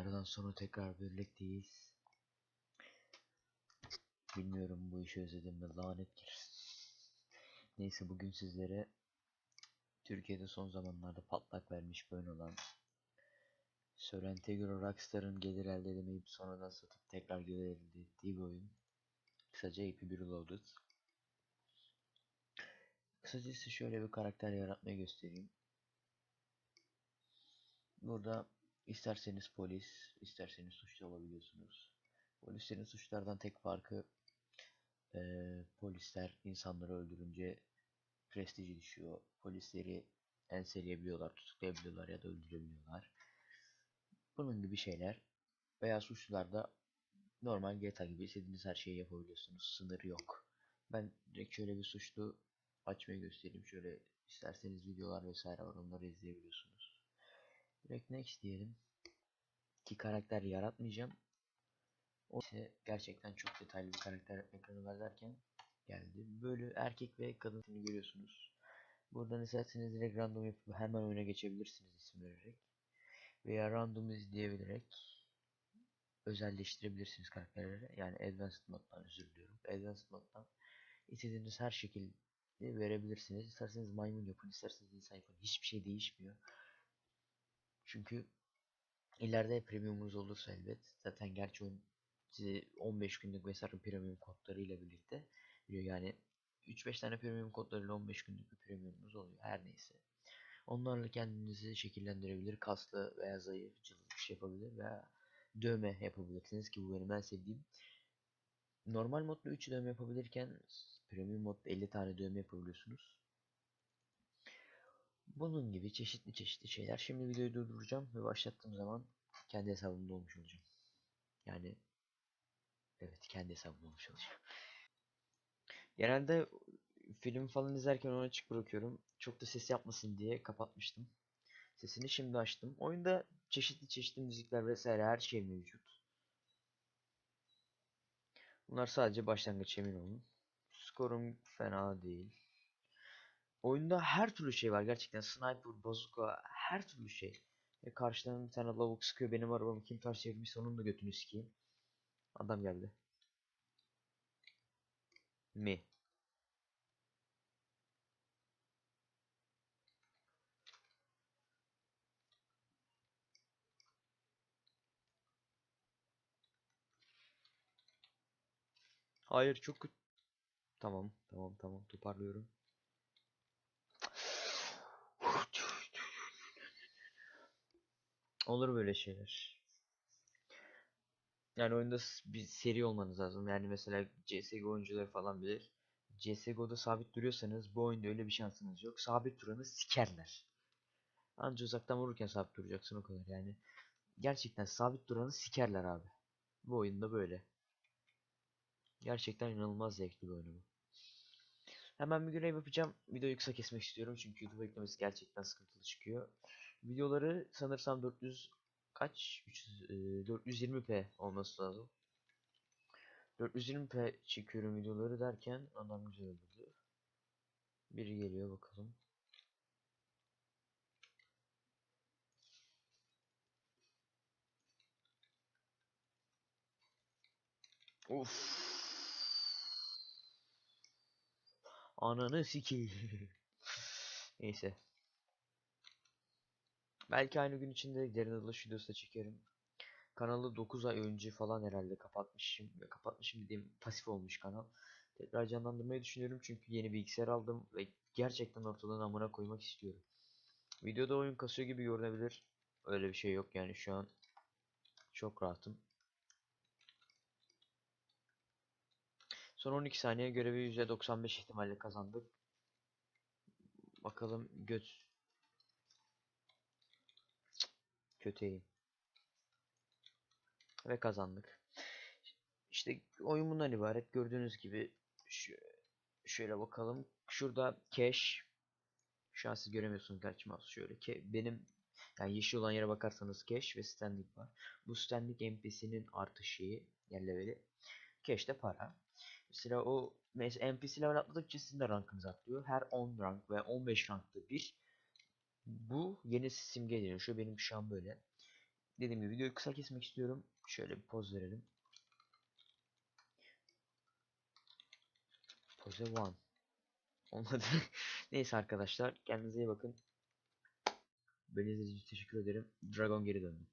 Aradan sonra tekrar birlikteyiz. Bilmiyorum bu işi özledim mi lanet girsin. Neyse bugün sizlere Türkiye'de son zamanlarda patlak vermiş böyle olan söylentiye göre Rockstar'ın gelir elde edemeyip sonradan satıp tekrar gelir elde ettiği bir oyun. Kısaca AP bir Reloaded. Kısacası şöyle bir karakter yaratmayı göstereyim. Burada isterseniz polis, isterseniz suçlu olabiliyorsunuz. Polislerin suçlardan tek farkı eee, polisler insanları öldürünce prestiji düşüyor. Polisleri enseleyebiliyorlar, tutuklayabiliyorlar ya da öldürebiliyorlar. Bunun gibi şeyler. Veya suçlularda normal GTA gibi istediğiniz her şeyi yapabiliyorsunuz. Sınırı yok. Ben direkt şöyle bir suçlu açmayı göstereyim. Şöyle isterseniz videolar vesaire var onları izleyebiliyorsunuz. Direkt next diyelim. Ki karakter yaratmayacağım. O ise gerçekten çok detaylı bir karakter ekranı var derken geldi. Böyle erkek ve kadını görüyorsunuz. Buradan isterseniz direkt random yapıp hemen oyuna geçebilirsiniz isim vererek. Veya random izleyebilerek özelleştirebilirsiniz karakterleri. Yani Advanced moddan özür diliyorum. Advanced moddan istediğiniz her şekilde verebilirsiniz. İsterseniz maymun yapın, isterseniz insan yapın. Hiçbir şey değişmiyor. Çünkü ileride premiumunuz olursa elbet zaten gerçi oyun size 15 günlük vesaire premium kodlarıyla birlikte veriyor. Yani 3-5 tane premium kodlarıyla 15 günlük bir premiumunuz oluyor. Her neyse. Onlarla kendinizi şekillendirebilir. Kaslı veya zayıf, cılız şey yapabilir veya dövme yapabilirsiniz ki bu benim en sevdiğim. Normal modda 3 dövme yapabilirken premium modda 50 tane dövme yapabiliyorsunuz. Bunun gibi çeşitli çeşitli şeyler. Şimdi videoyu durduracağım ve başlattığım zaman kendi hesabımda olmuş olacağım. Yani evet kendi hesabımda olmuş olacağım. Genelde film falan izlerken onu açık bırakıyorum. Çok da ses yapmasın diye kapatmıştım. Sesini şimdi açtım. Oyunda çeşitli çeşitli müzikler vesaire her şey mevcut. Bunlar sadece başlangıç emin olun. Skorum fena değil. Oyunda her türlü şey var gerçekten. Sniper, bazooka, her türlü şey. Ve karşıdan bir tane lavuk sıkıyor benim arabamı kim ters çevirmişse onun da götünü sikeyim. Adam geldi. Mi? Hayır çok kötü. Tamam, tamam, tamam. Toparlıyorum. Olur böyle şeyler. Yani oyunda bir seri olmanız lazım. Yani mesela CSGO oyuncuları falan bilir. CSGO'da sabit duruyorsanız bu oyunda öyle bir şansınız yok. Sabit duranı sikerler. Anca uzaktan vururken sabit duracaksın o kadar yani. Gerçekten sabit duranı sikerler abi. Bu oyunda böyle. Gerçekten inanılmaz zevkli bir oyun bu. Hemen bir görev yapacağım. Videoyu kısa kesmek istiyorum çünkü YouTube eklemesi gerçekten sıkıntılı çıkıyor. Videoları sanırsam 400 kaç? 300, e, 420p olması lazım. 420p çekiyorum videoları derken adam güzel öldürdü. Biri geliyor bakalım. Of. Ananı sikeyim. Neyse. Belki aynı gün içinde derin dalış videosu da çekerim. Kanalı 9 ay önce falan herhalde kapatmışım. Kapatmışım dediğim pasif olmuş kanal. Tekrar canlandırmayı düşünüyorum çünkü yeni bilgisayar aldım ve gerçekten ortadan amına koymak istiyorum. Videoda oyun kasıyor gibi görünebilir. Öyle bir şey yok yani şu an çok rahatım. Son 12 saniye görevi %95 ihtimalle kazandık. Bakalım göt kötüyüm. Ve kazandık. İşte oyun bundan ibaret. Gördüğünüz gibi şöyle bakalım. Şurada cash. Şu an siz göremiyorsunuz gerçi mouse şöyle. Ke, benim yani yeşil olan yere bakarsanız cash ve standing var. Bu standing NPC'nin artı şeyi yer leveli. Cash de para. Mesela o mesela NPC level atladıkça sizin de rankınız atlıyor. Her 10 rank ve 15 rankta bir bu yeni simge deniyor. Şu benim şu an böyle. dediğim gibi videoyu kısa kesmek istiyorum. Şöyle bir poz verelim. Pose one. Olmadı. Neyse arkadaşlar kendinize iyi bakın. Beni izlediğiniz için teşekkür ederim. Dragon geri döndü.